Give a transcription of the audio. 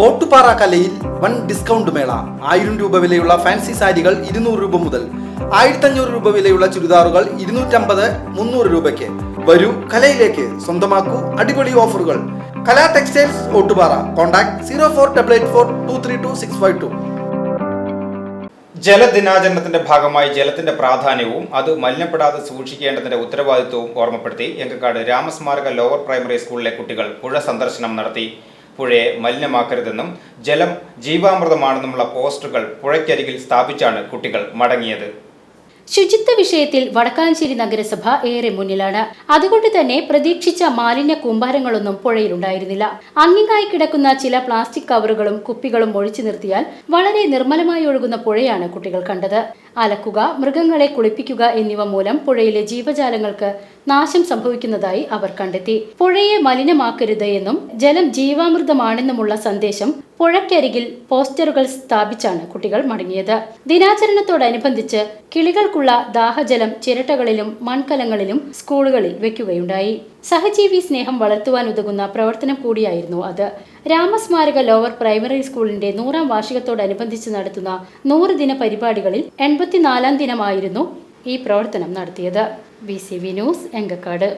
ഓട്ടുപാറ കലയിൽ one discount മേള. ആയിരം രൂപ വിലയുള്ള ഫാൻസി സാരികൾ ഇരുന്നൂറ് രൂപ മുതൽ ആയിരത്തഞ്ഞൂറ് രൂപ വിലയുള്ള ചുരിദാറുകൾ ഇരുന്നൂറ്റമ്പത് മുന്നൂറ് രൂപയ്ക്ക്. വരൂ കലയിലേക്ക്. സ്വന്തമാക്കൂ അടിപൊളി ഓഫറുകൾ. Kala textiles Ottupara. Contact zero four double eight four two three two six five two. ജലദിനാചരണത്തിന്റെ ഭാഗമായി ജലത്തിന്റെ പ്രാധാന്യവും അത് മലിനപ്പെടാതെ സൂക്ഷിക്കേണ്ടതിന്റെ ഉത്തരവാദിത്വവും ഓർമ്മപ്പെടുത്തി എങ്കക്കാട് രാമസ്മാരക ലോവർ പ്രൈമറി സ്കൂളിലെ കുട്ടികൾ പുഴ സന്ദർശനം നടത്തി. പുഴയെ മലിനമാക്കരുതെന്നും ജലം ജീവാമൃതമാണെന്നുമുള്ള പോസ്റ്ററുകൾ പുഴയ്ക്കരികിൽ സ്ഥാപിച്ചാണ് കുട്ടികൾ മടങ്ങിയത്. ശുചിത്വ വിഷയത്തിൽ വടക്കാഞ്ചേരി നഗരസഭ ഏറെ മുന്നിലാണ്. അതുകൊണ്ട് തന്നെ പ്രതീക്ഷിച്ച മാലിന്യ കൂമ്പാരങ്ങളൊന്നും പുഴയിലുണ്ടായിരുന്നില്ല. അങ്ങിങ്ങായി കിടക്കുന്ന ചില പ്ലാസ്റ്റിക് കവറുകളും കുപ്പികളും ഒഴിച്ചു നിർത്തിയാൽ വളരെ നിർമ്മലമായി ഒഴുകുന്ന പുഴയാണ് കുട്ടികൾ കണ്ടത്. അലക്കുക മൃഗങ്ങളെ കുളിപ്പിക്കുക എന്നിവ മൂലം പുഴയിലെ ജീവജാലങ്ങൾക്ക് നാശം സംഭവിക്കുന്നതായി അവർ കണ്ടെത്തി. പുഴയെ മലിനമാക്കരുത് എന്നും ജലം ജീവാമൃതമാണെന്നുമുള്ള സന്ദേശം പുഴയ്ക്കരികിൽ പോസ്റ്ററുകൾ സ്ഥാപിച്ചാണ് കുട്ടികൾ മടങ്ങിയത്. ദിനാചരണത്തോടനുബന്ധിച്ച് കിളികൾക്കുള്ള ദാഹജലം ചിരട്ടകളിലും മൺകലങ്ങളിലും സ്കൂളുകളിൽ വെക്കുകയുണ്ടായി. സഹജീവി സ്നേഹം വളർത്തുവാൻ ഉതകുന്ന പ്രവർത്തനം കൂടിയായിരുന്നു അത്. രാമസ്മാരക ലോവർ പ്രൈമറി സ്കൂളിന്റെ നൂറാം വാർഷികത്തോടനുബന്ധിച്ച് നടത്തുന്ന നൂറ് ദിന പരിപാടികളിൽ എൺപത്തിനാലാം ദിനമായിരുന്നു ഈ പ്രവർത്തനം നടത്തിയത് B C V news Enkakkad.